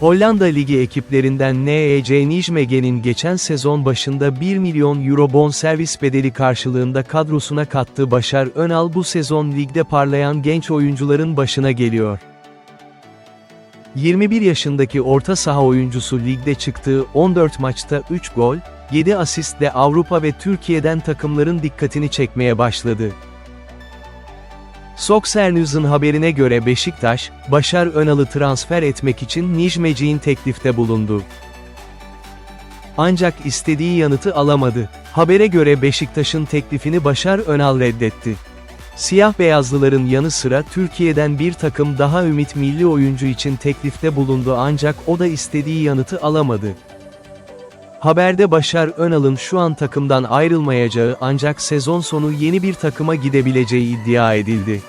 Hollanda Ligi ekiplerinden NEC Nijmegen'in geçen sezon başında 1 milyon euro bonservis bedeli karşılığında kadrosuna kattığı Başar Önal bu sezon ligde parlayan genç oyuncuların başına geliyor. 21 yaşındaki orta saha oyuncusu ligde çıktığı 14 maçta 3 gol, 7 asistle Avrupa ve Türkiye'den takımların dikkatini çekmeye başladı. Soksernüz'ün haberine göre Beşiktaş, Başar Önal'ı transfer etmek için Nijmeci'nin teklifte bulundu. Ancak istediği yanıtı alamadı. Habere göre Beşiktaş'ın teklifini Başar Önal reddetti. Siyah beyazlıların yanı sıra Türkiye'den bir takım daha ümit milli oyuncu için teklifte bulundu ancak o da istediği yanıtı alamadı. Haberde Başar Önal'ın şu an takımdan ayrılmayacağı ancak sezon sonu yeni bir takıma gidebileceği iddia edildi.